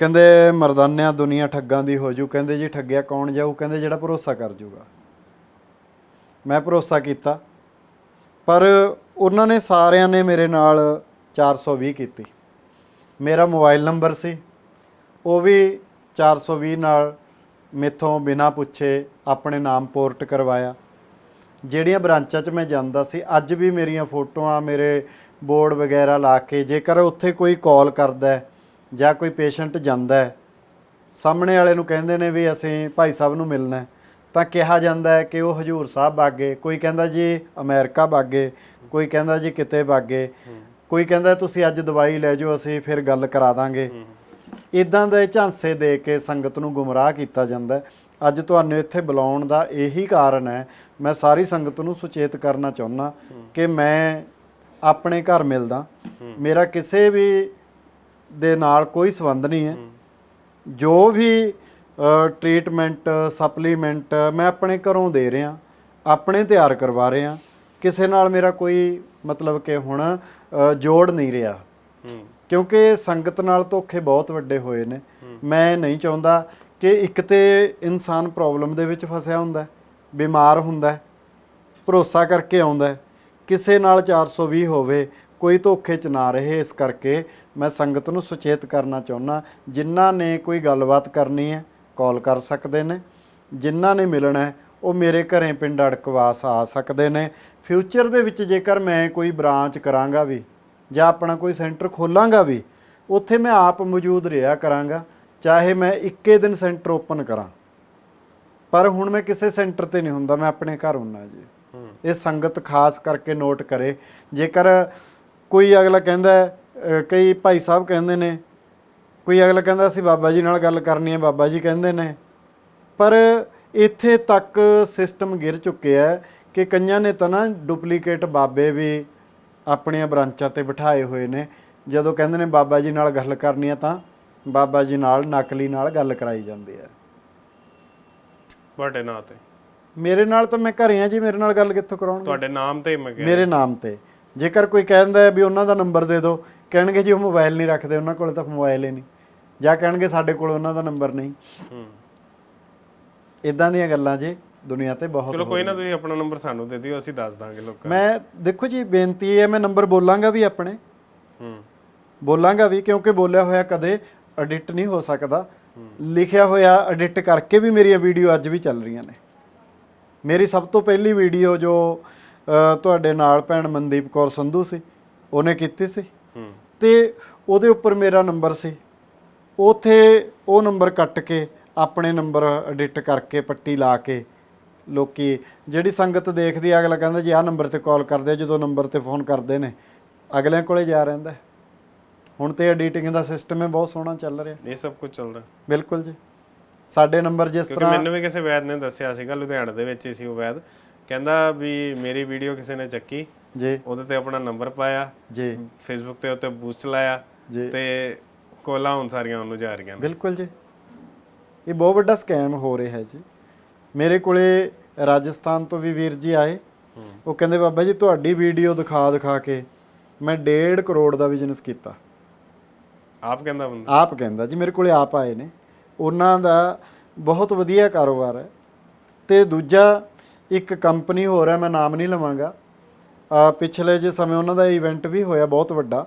ਕਹਿੰਦੇ ਮਰਦਾਨਿਆਂ ਦੁਨੀਆ ਠੱਗਾਂ ਦੀ ਹੋ ਜੂ, ਕਹਿੰਦੇ ਜੀ ਠੱਗਿਆ ਕੌਣ ਜਾਊ, ਕਹਿੰਦੇ ਜਿਹੜਾ ਭਰੋਸਾ ਕਰ ਜੂਗਾ। ਮੈਂ ਭਰੋਸਾ ਕੀਤਾ, ਪਰ ਉਹਨਾਂ ਨੇ ਸਾਰਿਆਂ ਨੇ ਮੇਰੇ ਨਾਲ 420 ਕੀਤੀ। ਮੇਰਾ ਮੋਬਾਈਲ ਨੰਬਰ ਸੀ, ਉਹ ਵੀ 420 ਨਾਲ ਮੇਥੋਂ ਬਿਨਾ ਪੁੱਛੇ ਆਪਣੇ ਨਾਮ ਪੋਰਟ ਕਰਵਾਇਆ। ਜਿਹੜੀਆਂ ਬ੍ਰਾਂਚਾਂ 'ਚ ਮੈਂ ਜਾਂਦਾ ਸੀ, ਅੱਜ ਵੀ ਮੇਰੀਆਂ ਫੋਟੋਆਂ ਮੇਰੇ ਬੋਰਡ ਵਗੈਰਾ ਲਾ ਕੇ, ਜੇਕਰ ਉੱਥੇ ਕੋਈ ਕਾਲ ਕਰਦਾ ਹੈ ਜਾਂ ਕੋਈ ਪੇਸ਼ੈਂਟ ਜਾਂਦਾ ਹੈ, ਸਾਹਮਣੇ ਵਾਲੇ ਨੂੰ ਕਹਿੰਦੇ ਨੇ ਵੀ ਅਸੀਂ ਭਾਈ ਸਾਹਿਬ ਨੂੰ ਮਿਲਣਾ ਤਾਂ ਕਿਹਾ ਜਾਂਦਾ ਹੈ ਕਿ ਉਹ ਹਜੂਰ ਸਾਹਿਬ ਬਾਗੇ, ਕੋਈ ਕਹਿੰਦਾ ਜੀ ਅਮਰੀਕਾ ਬਾਗੇ, ਕੋਈ ਕਹਿੰਦਾ ਜੀ ਕਿਤੇ ਬਾਗੇ, ਕੋਈ ਕਹਿੰਦਾ ਤੁਸੀਂ ਅੱਜ ਦਵਾਈ ਲੈ ਜਾਓ, ਅਸੀਂ ਫਿਰ ਗੱਲ ਕਰਾ ਦਾਂਗੇ। ਇਦਾਂ ਦੇ ਝਾਂਸੇ ਦੇ ਕੇ ਸੰਗਤ ਨੂੰ ਗੁੰਮਰਾਹ ਕੀਤਾ ਜਾਂਦਾ ਅੱਜ ਤੁਹਾਨੂੰ ਇੱਥੇ ਬੁਲਾਉਣ ਦਾ ਇਹੀ ਕਾਰਨ ਹੈ। ਮੈਂ ਸਾਰੀ ਸੰਗਤ ਨੂੰ ਸੁਚੇਤ ਕਰਨਾ ਚਾਹੁੰਦਾ ਕਿ ਮੈਂ ਆਪਣੇ ਘਰ ਮਿਲਦਾ। ਮੇਰਾ ਕਿਸੇ ਵੀ ਦੇ ਨਾਲ ਕੋਈ ਸੰਬੰਧ ਨਹੀਂ ਹੈ। ਜੋ ਵੀ ਟ੍ਰੀਟਮੈਂਟ ਸਪਲੀਮੈਂਟ ਮੈਂ ਆਪਣੇ ਘਰੋਂ ਦੇ ਰਿਹਾ ਆਪਣੇ ਤਿਆਰ ਕਰਵਾ ਰਿਹਾ ਕਿਸੇ ਨਾਲ ਮੇਰਾ ਕੋਈ ਮਤਲਬ ਕਿ ਹੁਣ ਜੋੜ ਨਹੀਂ ਰਿਹਾ। ਕਿਉਂਕਿ ਸੰਗਤ ਨਾਲ ਧੋਖੇ ਬਹੁਤ ਵੱਡੇ ਹੋਏ ਨੇ। ਮੈਂ ਨਹੀਂ ਚਾਹੁੰਦਾ ਕਿ ਇੱਕ ਤੇ ਇਨਸਾਨ ਪ੍ਰੋਬਲਮ ਦੇ ਵਿੱਚ ਫਸਿਆ ਹੁੰਦਾ ਬਿਮਾਰ ਹੁੰਦਾ ਭਰੋਸਾ ਕਰਕੇ ਆਉਂਦਾ ਕਿਸੇ ਨਾਲ 420 ਹੋਵੇ ਕੋਈ ਧੋਖੇ ਚ ਨਾ ਰਹੇ ਇਸ ਕਰਕੇ ਮੈਂ ਸੰਗਤ ਨੂੰ ਸੁਚੇਤ ਕਰਨਾ ਚਾਹੁੰਦਾ ਜਿਨ੍ਹਾਂ ਨੇ ਕੋਈ ਗੱਲਬਾਤ ਕਰਨੀ ਹੈ ਕਾਲ ਕਰ ਸਕਦੇ ਨੇ। ਜਿਨ੍ਹਾਂ ਨੇ ਮਿਲਣਾ ਹੈ ਉਹ ਮੇਰੇ ਘਰੇ ਪਿੰਡ ਅੜਕਵਾਸ ਆ ਸਕਦੇ ਨੇ। ਫਿਊਚਰ ਦੇ ਵਿੱਚ ਜੇਕਰ ਮੈਂ ਕੋਈ ਬ੍ਰਾਂਚ ਕਰਾਂਗਾ ਵੀ ਜਾਂ ਆਪਣਾ ਕੋਈ ਸੈਂਟਰ ਖੋਲਾਂਗਾ ਵੀ ਉੱਥੇ ਮੈਂ ਆਪ ਮੌਜੂਦ ਰਿਹਾ ਕਰਾਂਗਾ ਚਾਹੇ ਮੈਂ ਇੱਕੇ ਦਿਨ ਸੈਂਟਰ ਓਪਨ ਕਰਾਂ। ਪਰ ਹੁਣ ਮੈਂ ਕਿਸੇ ਸੈਂਟਰ ਤੇ ਨਹੀਂ ਹੁੰਦਾ ਮੈਂ ਆਪਣੇ ਘਰ ਹੁੰਨਾ ਜੀ। ਇਹ ਸੰਗਤ ਖਾਸ ਕਰਕੇ ਨੋਟ ਕਰੇ। ਜੇਕਰ ਕੋਈ ਅਗਲਾ ਕਹਿੰਦਾ ਹੈ, ਕਈ ਭਾਈ ਸਾਹਿਬ ਕਹਿੰਦੇ ਨੇ ਕੋਈ ਅਗਲਾ ਕਹਿੰਦਾ ਅਸੀਂ ਬਾਬਾ ਜੀ ਨਾਲ ਗੱਲ ਕਰਨੀ ਹੈ ਬਾਬਾ ਜੀ ਕਹਿੰਦੇ ਨੇ। ਪਰ ਇੱਥੇ ਤੱਕ ਸਿਸਟਮ ਗਿਰ ਚੁੱਕਿਆ ਹੈ ਕਿ ਕਈਆਂ ਨੇ ਤਾਂ ਨਾ ਡੁਪਲੀਕੇਟ ਬਾਬੇ ਵੀ ਆਪਣੀਆਂ ਬ੍ਰਾਂਚਾਂ ਤੇ ਬਿਠਾਏ ਹੋਏ ਨੇ। ਜਦੋਂ ਕਹਿੰਦੇ ਨੇ ਬਾਬਾ ਜੀ ਨਾਲ ਗੱਲ ਕਰਨੀ ਹੈ ਤਾਂ ਬਾਬਾ ਜੀ ਨਾਲ ਨਕਲੀ ਨਾਲ ਗੱਲ ਕਰਾਈ ਜਾਂਦੀ ਹੈ। ਤੁਹਾਡੇ ਨਾਂ ਤੇ? ਮੇਰੇ ਨਾਲ ਤਾਂ ਮੈਂ ਘਰੇ ਆ ਜੀ ਮੇਰੇ ਨਾਲ ਗੱਲ ਕਿੱਥੋਂ ਕਰਾਉਣਗੇ? ਤੁਹਾਡੇ ਨਾਮ ਤੇ ਮੈਂ ਕਿਹਾ ਮੇਰੇ ਨਾਮ ਤੇ। ਜੇਕਰ ਕੋਈ ਕਹਿੰਦਾ ਹੈ ਵੀ ਉਹਨਾਂ ਦਾ ਨੰਬਰ ਦੇ ਦਿਓ ਕਹਿਣਗੇ ਜੀ ਉਹ ਮੋਬਾਈਲ ਨਹੀਂ ਰੱਖਦੇ ਉਹਨਾਂ ਕੋਲ ਤਾਂ ਮੋਬਾਈਲ ਹੀ ਨਹੀਂ। ਜਾਂ ਕਹਿਣਗੇ ਸਾਡੇ ਕੋਲ ਉਹਨਾਂ ਦਾ ਨੰਬਰ ਨਹੀਂ। ਹੂੰ। ਇਦਾਂ ਦੀਆਂ ਗੱਲਾਂ ਜੀ ਦੁਨੀਆ ਤੇ ਬਹੁਤ ਚਲੋ ਕੋਈ ਨਾ ਤੁਸੀਂ ਆਪਣਾ ਨੰਬਰ ਸਾਨੂੰ ਦੇ ਦਿਓ ਅਸੀਂ ਦੱਸ ਦਾਂਗੇ ਲੋਕਾਂ ਨੂੰ। ਮੈਂ ਦੇਖੋ ਜੀ ਬੇਨਤੀ ਹੈ ਮੈਂ ਨੰਬਰ ਬੋਲਾਂਗਾ ਵੀ ਆਪਣੇ। ਹੂੰ। ਬੋਲਾਂਗਾ ਵੀ ਕਿਉਂਕਿ ਬੋਲਿਆ ਹੋਇਆ ਕਦੇ ਐਡਿਟ ਨਹੀਂ ਹੋ ਸਕਦਾ। ਲਿਖਿਆ ਹੋਇਆ ਐਡਿਟ ਕਰਕੇ ਵੀ ਮੇਰੀਆਂ ਵੀਡੀਓ ਅੱਜ ਵੀ ਚੱਲ ਰਹੀਆਂ ਨੇ। ਮੇਰੀ ਸਭ ਤੋਂ ਪਹਿਲੀ ਵੀਡੀਓ ਜੋ ਤੁਹਾਡੇ ਨਾਲ ਭੈਣ ਮਨਦੀਪ ਕੌਰ ਸੰਧੂ ਸੀ। ਉਹਨੇ ਕੀਤੀ ਸੀ। ਤੇ ਉਹਦੇ ਉੱਪਰ ਮੇਰਾ ਨੰਬਰ ਸੀ। ਉਥੇ ਉਹ ਨੰਬਰ ਕੱਟ ਕੇ ਆਪਣੇ ਨੰਬਰ ਐਡਿਟ ਕਰਕੇ ਪੱਟੀ ਲਾ ਕੇ ਲੋਕੀ ਜਿਹੜੀ ਸੰਗਤ ਦੇਖਦੀ ਆ, ਅਗਲਾ ਕਹਿੰਦਾ ਜੀ ਆਹ ਨੰਬਰ ਤੇ ਕਾਲ ਕਰਦੇ ਜਦੋਂ ਨੰਬਰ ਤੇ ਫੋਨ ਕਰਦੇ ਨੇ ਅਗਲਿਆਂ ਕੋਲੇ ਜਾ ਰਹਿੰਦਾ। ਹੁਣ ਤੇ ਐਡੀਟਿੰਗ ਦਾ ਸਿਸਟਮ ਹੈ ਬਹੁਤ ਸੋਹਣਾ ਚੱਲ ਰਿਹਾ। ਇਹ ਸਭ ਕੁਝ ਚੱਲਦਾ। ਬਿਲਕੁਲ ਜੀ। ਸਾਡੇ ਨੰਬਰ ਜਿਸ ਤਰ੍ਹਾਂ ਮੈਨੂੰ ਵੀ ਕਿਸੇ ਵੈਦ ਨੇ ਦੱਸਿਆ ਸੀਗਾ ਲੁਧਿਆਣਾ ਦੇ ਵਿੱਚ ਹੀ ਸੀ ਉਹ ਵੈਦ। ਕਹਿੰਦਾ ਵੀ ਮੇਰੀ ਵੀਡੀਓ ਕਿਸੇ ਨੇ ਚੱਕੀ। ਜੀ। ਉਹਦੇ ਤੇ ਆਪਣਾ ਨੰਬਰ ਪਾਇਆ। ਜੀ। ਫੇਸਬੁੱਕ ਤੇ ਉੱਤੇ ਬੂਸਟ ਲਾਇਆ। ਜੀ। ਤੇ ਕੋਲਾਂ ਹੁਣ ਸਾਰੀਆਂ ਉਹਨੂੰ ਜਾ ਰਹੀਆਂ ਨੇ। ਬਿਲਕੁਲ ਜੀ। ਇਹ ਬਹੁਤ ਵੱਡਾ ਸਕੈਮ ਹੋ ਰਿਹਾ ਹੈ ਜੀ। ਮੇਰੇ ਕੋਲੇ ਰਾਜਸਥਾਨ ਤੋਂ ਵੀ ਵੀਰ ਜੀ ਆਏ। ਉਹ ਕਹਿੰਦੇ ਬਾਬਾ ਜੀ ਤੁਹਾਡੀ ਵੀਡੀਓ ਦਿਖਾ ਦਿਖਾ ਕੇ ਮੈਂ 1.5 ਕਰੋੜ ਦਾ ਬਿਜ਼ਨਸ ਕੀਤਾ। ਆਪ ਕਹਿੰਦਾ ਬੰਦਾ? ਆਪ ਕਹਿੰਦਾ ਜੀ ਮੇਰੇ ਕੋਲੇ ਆਪ ਆਏ ਨੇ। ਉਹਨਾਂ ਦਾ ਬਹੁਤ ਵਧੀਆ ਕਾਰੋਬਾਰ ਹੈ। ਤੇ ਦੂਜਾ ਇੱਕ ਕੰਪਨੀ ਹੋਰ ਹੈ, ਮੈਂ ਨਾਮ ਨਹੀਂ ਲਵਾਂਗਾ। ਪਿਛਲੇ ਜੇ ਸਮੇਂ ਉਹਨਾਂ ਦਾ ਇਵੈਂਟ ਵੀ ਹੋਇਆ, ਬਹੁਤ ਵੱਡਾ।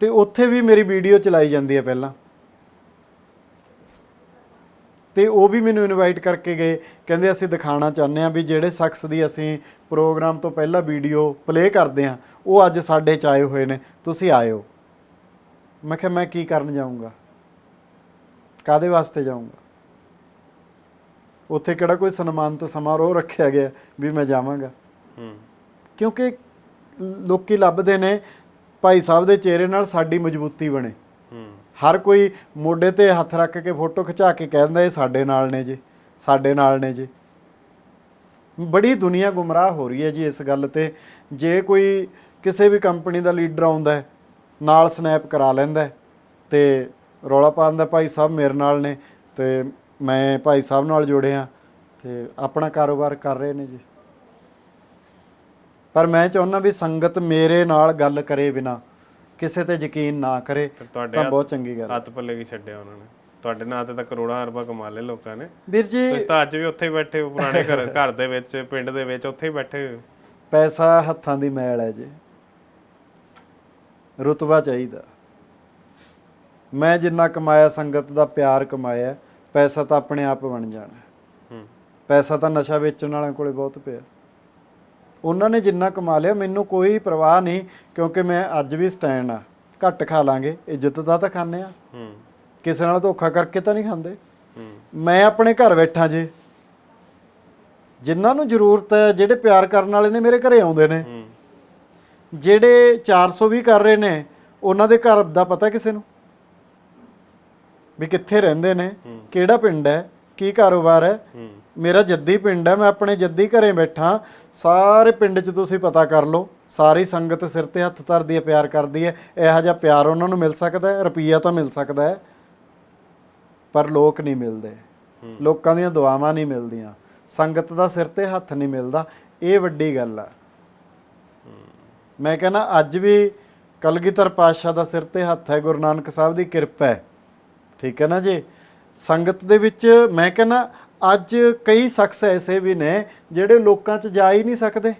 ਤੇ ਉੱਥੇ ਵੀ ਮੇਰੀ ਵੀਡੀਓ ਚਲਾਈ ਜਾਂਦੀ ਹੈ ਪਹਿਲਾਂ। ਤੇ ਉਹ ਵੀ ਮੈਨੂੰ ਇਨਵਾਈਟ ਕਰਕੇ ਗਏ। ਕਹਿੰਦੇ, ਅਸੀਂ ਦਿਖਾਣਾ ਚਾਹੁੰਦੇ ਹਾਂ ਵੀ ਜਿਹੜੇ ਸ਼ਖਸ ਦੀ ਅਸੀਂ ਪ੍ਰੋਗਰਾਮ ਤੋਂ ਪਹਿਲਾਂ ਵੀਡੀਓ ਪਲੇ ਕਰਦੇ ਹਾਂ, ਉਹ ਅੱਜ ਸਾਡੇ ਚ ਆਏ ਹੋਏ ਨੇ। ਤੁਸੀਂ ਆਇਓ। ਮੈਂ ਕਿਹਾ, ਮੈਂ ਕੀ ਕਰਨ ਜਾਊਂਗਾ? ਕਾਦੇ ਵਾਸਤੇ ਜਾਊਂਗਾ? ਉੱਥੇ ਕਿਹੜਾ ਕੋਈ ਸਨਮਾਨਿਤ ਸਮਾਰੋਹ ਰੱਖਿਆ ਗਿਆ ਵੀ ਮੈਂ ਜਾਵਾਂਗਾ। ਹੂੰ। ਕਿਉਂਕਿ ਲੋਕੀ ਲੱਭਦੇ ਨੇ ਭਾਈ ਸਾਹਿਬ ਦੇ ਚਿਹਰੇ ਨਾਲ ਸਾਡੀ ਮਜ਼ਬੂਤੀ ਬਣੇ। ਹਰ ਕੋਈ ਮੋਢੇ ਤੇ ਹੱਥ ਰੱਖ ਕੇ ਫੋਟੋ ਖਿਚਾ ਕੇ ਕਹਿੰਦਾ ਇਹ ਸਾਡੇ ਨਾਲ ਨੇ ਜੀ ਸਾਡੇ ਨਾਲ ਨੇ ਜੀ। ਬੜੀ ਦੁਨੀਆ ਗੁੰਮਰਾਹ ਹੋ ਰਹੀ ਹੈ ਜੀ ਇਸ ਗੱਲ ਤੇ। ਜੇ ਕੋਈ ਕਿਸੇ ਵੀ ਕੰਪਨੀ ਦਾ ਲੀਡਰ ਆਉਂਦਾ ਹੈ ਨਾਲ ਸਨੈਪ ਕਰਾ ਲੈਂਦਾ ਤੇ ਰੌਲਾ ਪਾਉਂਦਾ ਭਾਈ ਸਾਹਿਬ ਮੇਰੇ ਨਾਲ ਨੇ ਤੇ ਮੈਂ ਭਾਈ ਸਾਹਿਬ ਨਾਲ ਜੁੜਿਆ ਤੇ ਆਪਣਾ ਕਾਰੋਬਾਰ ਕਰ ਰਹੇ ਨੇ ਜੀ। ਪਰ ਮੈਂ ਚਾਹੁੰਦਾ ਵੀ ਸੰਗਤ ਮੇਰੇ ਨਾਲ ਗੱਲ ਕਰੇ ਬਿਨਾ ਕਿਸੇ ਤੇ ਯਕੀਨ ਨਾ ਕਰੇ ਤਾਂ ਬਹੁਤ ਚੰਗੀ ਗੱਲ ਹੱਥ ਪੱਲੇ ਕੀ ਛੱਡਿਆ ਉਹਨਾਂ ਨੇ। ਤੁਹਾਡੇ ਨਾਂ ਤੇ ਤਾਂ ਕਰੋੜਾਂ ਰੁਪਏ ਕਮਾ ਲਏ ਲੋਕਾਂ ਨੇ। ਵੀਰ ਜੀ ਤੁਸੀਂ ਤਾਂ ਅੱਜ ਵੀ ਉੱਥੇ ਹੀ ਬੈਠੇ ਹੋ ਪੁਰਾਣੇ ਘਰ ਘਰ ਦੇ ਵਿੱਚ ਪਿੰਡ ਦੇ ਵਿੱਚ ਉੱਥੇ ਹੀ ਬੈਠੇ ਹੋ। ਪੈਸਾ ਹੱਥਾਂ ਦੀ ਮੈਲ ਹੈ ਜੀ। ਰੁਤਬਾ ਚਾਹੀਦਾ। ਮੈਂ ਜਿੰਨਾ ਕਮਾਇਆ ਸੰਗਤ ਦਾ ਪਿਆਰ ਕਮਾਇਆ ਪੈਸਾ ਤਾਂ ਆਪਣੇ ਆਪ ਬਣ ਜਾਣਾ। ਹੂੰ। ਪੈਸਾ ਤਾਂ ਨਸ਼ਾ ਵੇਚਣ ਵਾਲਿਆਂ ਕੋਲੇ ਬਹੁਤ ਪਿਆ। ਉਹਨਾਂ ਨੇ ਜਿੰਨਾ ਕਮਾ ਲਿਆ ਮੈਨੂੰ ਕੋਈ ਪਰਵਾਹ ਨਹੀਂ ਕਿਉਂਕਿ ਮੈਂ ਅੱਜ ਵੀ ਸਟੈਂਡ ਆ। ਘੱਟ ਖਾ ਲਾਂਗੇ ਇੱਜ਼ਤ ਦਾ ਤਾਂ ਖਾਂਦੇ ਆ। ਹੂੰ। ਕਿਸੇ ਨਾਲ ਧੋਖਾ ਕਰਕੇ ਤਾਂ ਨਹੀਂ ਖਾਂਦੇ। ਹੂੰ। ਮੈਂ ਆਪਣੇ ਘਰ ਬੈਠਾ ਜੇ। ਜਿਨ੍ਹਾਂ ਨੂੰ ਜ਼ਰੂਰਤ ਹੈ ਜਿਹੜੇ ਪਿਆਰ ਕਰਨ ਵਾਲੇ ਨੇ ਮੇਰੇ ਘਰੇ ਆਉਂਦੇ ਨੇ। ਜਿਹੜੇ 420 ਕਰ ਰਹੇ ਨੇ ਉਹਨਾਂ ਦੇ ਘਰ ਦਾ ਪਤਾ ਕਿਸੇ ਨੂੰ? ਵੀ ਕਿੱਥੇ ਰਹਿੰਦੇ ਨੇ, ਕਿਹੜਾ ਪਿੰਡ ਹੈ, ਕੀ ਕਾਰੋਬਾਰ ਹੈ। ਮੇਰਾ ਜੱਦੀ ਪਿੰਡ ਹੈ, ਮੈਂ ਆਪਣੇ ਜੱਦੀ ਘਰੇ ਬੈਠਾ। ਸਾਰੇ ਪਿੰਡ 'ਚ ਤੁਸੀਂ ਪਤਾ ਕਰ ਲਓ, ਸਾਰੀ ਸੰਗਤ ਸਿਰ ਤੇ ਹੱਥ ਧਰਦੀ ਹੈ, ਪਿਆਰ ਕਰਦੀ ਹੈ। ਇਹੋ ਜਿਹਾ ਪਿਆਰ ਉਹਨਾਂ ਨੂੰ ਮਿਲ ਸਕਦਾ ਹੈ, ਰੁਪਈਆ ਤਾਂ ਮਿਲ ਸਕਦਾ ਹੈ, ਪਰ ਲੋਕ ਨਹੀਂ ਮਿਲਦੇ। ਲੋਕਾਂ ਦੀਆਂ ਦੁਆਵਾਂ ਨਹੀਂ ਮਿਲਦੀਆਂ। ਸੰਗਤ ਦਾ ਸਿਰ ਤੇ ਹੱਥ ਨਹੀਂ ਮਿਲਦਾ। ਇਹ ਵੱਡੀ ਗੱਲ ਆ। ਮੈਂ ਕਹਿੰਦਾ, ਅੱਜ ਵੀ ਕਲਗੀਧਰ ਪਾਤਸ਼ਾਹ ਦਾ ਸਿਰ ਤੇ ਹੱਥ ਹੈ, ਗੁਰੂ ਨਾਨਕ ਸਾਹਿਬ ਦੀ ਕਿਰਪਾ ਹੈ। ਠੀਕ ਹੈ ਨਾ ਜੀ? ਸੰਗਤ ਦੇ ਵਿੱਚ ਮੈਂ ਕਹਿੰਦਾ ਅੱਜ ਕਈ ਸ਼ਖਸ ਐਸੇ ਵੀ ਨੇ ਜਿਹੜੇ ਲੋਕਾਂ 'ਚ ਜਾ ਹੀ ਨਹੀਂ ਸਕਦੇ।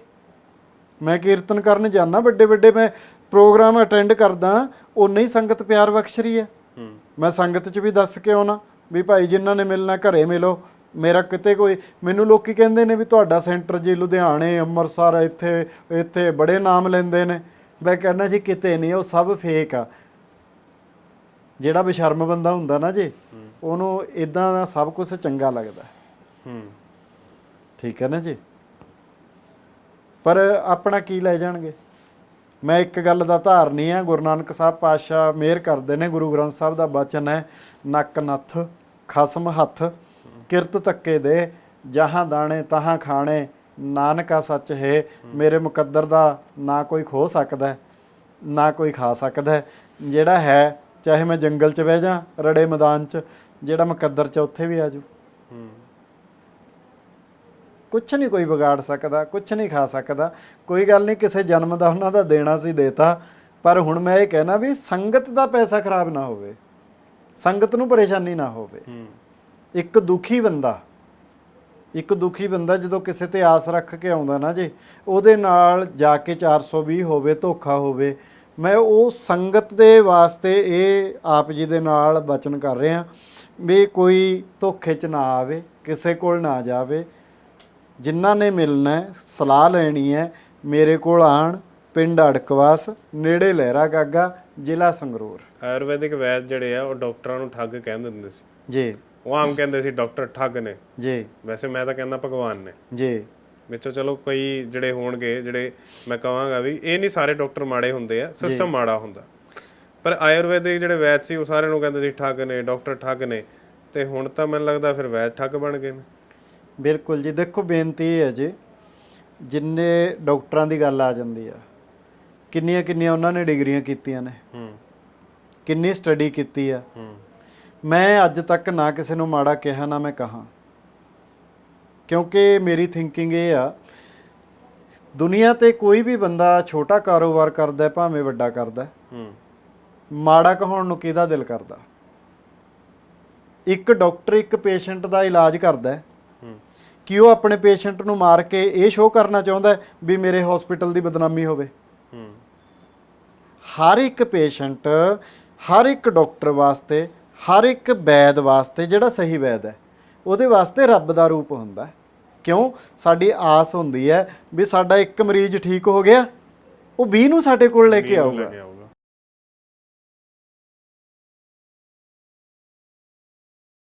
ਮੈਂ ਕੀਰਤਨ ਕਰਨ ਜਾਂਦਾ ਵੱਡੇ ਵੱਡੇ ਮੈਂ ਪ੍ਰੋਗਰਾਮ ਅਟੈਂਡ ਕਰਦਾ ਉਨੇ ਹੀ ਸੰਗਤ ਪਿਆਰ ਬਖਸ਼ ਰਹੀ ਹੈ। ਹੂੰ। ਮੈਂ ਸੰਗਤ 'ਚ ਵੀ ਦੱਸ ਕੇ ਆਉਣਾ ਵੀ ਭਾਈ ਜਿਨ੍ਹਾਂ ਨੇ ਮਿਲਣਾ ਘਰੇ ਮਿਲੋ ਮੇਰਾ ਕਿਤੇ ਕੋਈ ਮੈਨੂੰ ਲੋਕੀ ਕਹਿੰਦੇ ਨੇ ਵੀ ਤੁਹਾਡਾ ਸੈਂਟਰ ਜੀ ਲੁਧਿਆਣੇ ਅੰਮ੍ਰਿਤਸਰ ਇੱਥੇ ਇੱਥੇ ਬੜੇ ਨਾਮ ਲੈਂਦੇ ਨੇ। ਮੈਂ ਕਹਿੰਦਾ ਜੀ ਕਿਤੇ ਨਹੀਂ ਉਹ ਸਭ ਫੇਕ ਆ। ਜਿਹੜਾ ਬੇਸ਼ਰਮ ਬੰਦਾ ਹੁੰਦਾ ਨਾ ਜੀ ਉਹਨੂੰ ਇਦਾਂ ਦਾ ਸਭ ਕੁਝ ਚੰਗਾ ਲੱਗਦਾ। ਹੂੰ। ਠੀਕ ਹੈ ਨਾ ਜੀ? ਪਰ ਆਪਣਾ ਕੀ ਲੈ ਜਾਣਗੇ? ਮੈਂ ਇੱਕ ਗੱਲ ਦਾ ਧਾਰਨੀ ਆ ਗੁਰੂ ਨਾਨਕ ਸਾਹਿਬ ਪਾਤਸ਼ਾਹ ਮਿਹਰ ਕਰਦੇ ਨੇ ਗੁਰੂ ਗ੍ਰੰਥ ਸਾਹਿਬ ਦਾ ਬਚਨ ਹੈ ਨੱਕ ਨੱਥ ਖਸਮ ਹੱਥ ਕਿਰਤ ਤੱਕੇ ਦੇ ਜਹਾਂ ਦਾਣੇ ਤਹਾਂ ਖਾਣੇ ਨਾਨਕਾ ਸੱਚ ਹੈ। ਮੇਰੇ ਮੁਕੱਦਰ ਦਾ ਨਾ ਕੋਈ ਖੋ ਸਕਦਾ ਨਾ ਕੋਈ ਖਾ ਸਕਦਾ। ਜਿਹੜਾ ਹੈ ਚਾਹੇ ਮੈਂ ਜੰਗਲ 'ਚ ਬਹਿ ਜਾ ਰੜੇ ਮੈਦਾਨ 'ਚ ਜਿਹੜਾ ਮੁਕੱਦਰ 'ਚ ਉੱਥੇ ਵੀ ਆਜੂ ਹੂੰ। ਕੁਛ ਨਹੀਂ ਕੋਈ ਵਿਗਾੜ ਸਕਦਾ ਕੁਛ ਨਹੀਂ ਖਾ ਸਕਦਾ। ਕੋਈ ਗੱਲ ਨਹੀਂ ਕਿਸੇ ਜਨਮ ਦਾ ਉਹਨਾਂ ਦਾ ਦੇਣਾ ਸੀ ਦੇਤਾ। ਪਰ ਹੁਣ ਮੈਂ ਇਹ ਕਹਿਣਾ ਵੀ ਸੰਗਤ ਦਾ ਪੈਸਾ ਖਰਾਬ ਨਾ ਹੋਵੇ। ਸੰਗਤ ਨੂੰ ਪਰੇਸ਼ਾਨੀ ਨਾ ਹੋਵੇ। ਇੱਕ ਦੁਖੀ ਬੰਦਾ ਇੱਕ ਦੁਖੀ ਬੰਦਾ ਜਦੋਂ ਕਿਸੇ ਤੇ ਆਸ ਰੱਖ ਕੇ ਆਉਂਦਾ ਨਾ ਜੀ ਉਹਦੇ ਨਾਲ ਜਾ ਕੇ 420 ਹੋਵੇ ਧੋਖਾ ਹੋਵੇ ਮੈਂ ਉਹ ਸੰਗਤ ਦੇ ਵਾਸਤੇ ਇਹ ਆਪ ਜੀ ਦੇ ਨਾਲ ਬਚਨ ਕਰ ਰਿਹਾ ਵੀ ਕੋਈ ਧੋਖੇ 'ਚ ਨਾ ਆਵੇ ਕਿਸੇ ਕੋਲ ਨਾ ਜਾਵੇ। ਜਿਨ੍ਹਾਂ ਨੇ ਮਿਲਣਾ ਸਲਾਹ ਲੈਣੀ ਹੈ ਮੇਰੇ ਕੋਲ ਆਣ ਪਿੰਡ ਅੜਕਵਾਸ ਨੇੜੇ ਲਹਿਰਾ ਗਾਗਾ ਜ਼ਿਲ੍ਹਾ ਸੰਗਰੂਰ। ਆਯੁਰਵੈਦਿਕ ਵੈਦ ਜਿਹੜੇ ਆ ਉਹ ਡਾਕਟਰਾਂ ਨੂੰ ਠੱਗ ਕਹਿੰਦੇ ਹੁੰਦੇ ਸੀ। ਜੀ। ਉਹ ਆਮ ਕਹਿੰਦੇ ਸੀ ਡਾਕਟਰ ਠੱਗ ਨੇ। ਜੀ। ਵੈਸੇ ਮੈਂ ਤਾਂ ਕਹਿੰਦਾ ਭਗਵਾਨ ਨੇ। ਜੀ। ਵਿੱਚੋਂ ਚਲੋ ਕਈ ਜਿਹੜੇ ਹੋਣਗੇ ਜਿਹੜੇ ਮੈਂ ਕਹਾਂਗਾ ਵੀ ਇਹ ਨਹੀਂ ਸਾਰੇ ਡਾਕਟਰ ਮਾੜੇ ਹੁੰਦੇ ਆ ਸਿਸਟਮ ਮਾੜਾ ਹੁੰਦਾ। ਪਰ ਆਯੁਰਵੈਦਿਕ ਜਿਹੜੇ ਵੈਦ ਸੀ ਉਹ ਸਾਰਿਆਂ ਨੂੰ ਕਹਿੰਦੇ ਸੀ ਠੱਗ ਨੇ ਡਾਕਟਰ ਠੱਗ ਨੇ ਤੇ ਹੁਣ ਤਾਂ ਮੈਨੂੰ ਲੱਗਦਾ ਫਿਰ ਵੈਦ ਠੱਗ ਬਣ ਗਏ ਨੇ। ਬਿਲਕੁਲ ਜੀ ਦੇਖੋ ਬੇਨਤੀ ਹੈ ਜੀ ਜਿੰਨੇ ਡਾਕਟਰਾਂ ਦੀ ਗੱਲ ਆ ਜਾਂਦੀ ਆ ਕਿੰਨੀਆਂ ਕਿੰਨੀਆਂ ਉਹਨਾਂ ਨੇ ਡਿਗਰੀਆਂ ਕੀਤੀਆਂ ਨੇ। ਹੂੰ। ਕਿੰਨੀ ਸਟੱਡੀ ਕੀਤੀ ਆ। ਹੂੰ। ਮੈਂ ਅੱਜ ਤੱਕ ਨਾ ਕਿਸੇ ਨੂੰ ਮਾੜਾ ਕਿਹਾ ਨਾ ਮੈਂ ਕਹਾ। ਕਿਉਂਕਿ ਮੇਰੀ ਥਿੰਕਿੰਗ ਇਹ ਆ ਦੁਨੀਆ ਤੇ ਕੋਈ ਵੀ ਬੰਦਾ ਛੋਟਾ ਕਾਰੋਬਾਰ ਕਰਦਾ ਹੈ, ਭਾਵੇਂ ਵੱਡਾ ਕਰਦਾ ਹੈ, ਹੂੰ। ਮਾੜਾ ਕਹਾਉਣ ਨੂੰ ਕਿਹਦਾ ਦਿਲ ਕਰਦਾ? ਇੱਕ ਡਾਕਟਰ ਇੱਕ ਪੇਸ਼ੈਂਟ ਦਾ ਇਲਾਜ ਕਰਦਾ ਹੈ ਕਿ ਉਹ ਆਪਣੇ ਪੇਸ਼ੈਂਟ ਨੂੰ ਮਾਰ ਕੇ ਇਹ ਸ਼ੋਅ ਕਰਨਾ ਚਾਹੁੰਦਾ ਵੀ ਮੇਰੇ ਹਸਪੀਟਲ ਦੀ ਬਦਨਾਮੀ ਹੋਵੇ। ਹੂੰ। ਹਰ ਇੱਕ ਪੇਸ਼ੈਂਟ ਹਰ ਇੱਕ ਡਾਕਟਰ ਵਾਸਤੇ ਹਰ ਇੱਕ ਵੈਦ ਵਾਸਤੇ ਜਿਹੜਾ ਸਹੀ ਵੈਦ ਹੈ ਉਹਦੇ ਵਾਸਤੇ ਰੱਬ ਦਾ ਰੂਪ ਹੁੰਦਾ ਹੈ। ਕਿਉਂ? ਸਾਡੀ ਆਸ ਹੁੰਦੀ ਹੈ ਵੀ ਸਾਡਾ ਇੱਕ ਮਰੀਜ਼ ਠੀਕ ਹੋ ਗਿਆ ਉਹ 20 ਨੂੰ ਸਾਡੇ ਕੋਲ ਲੈ ਕੇ ਆਊਗਾ।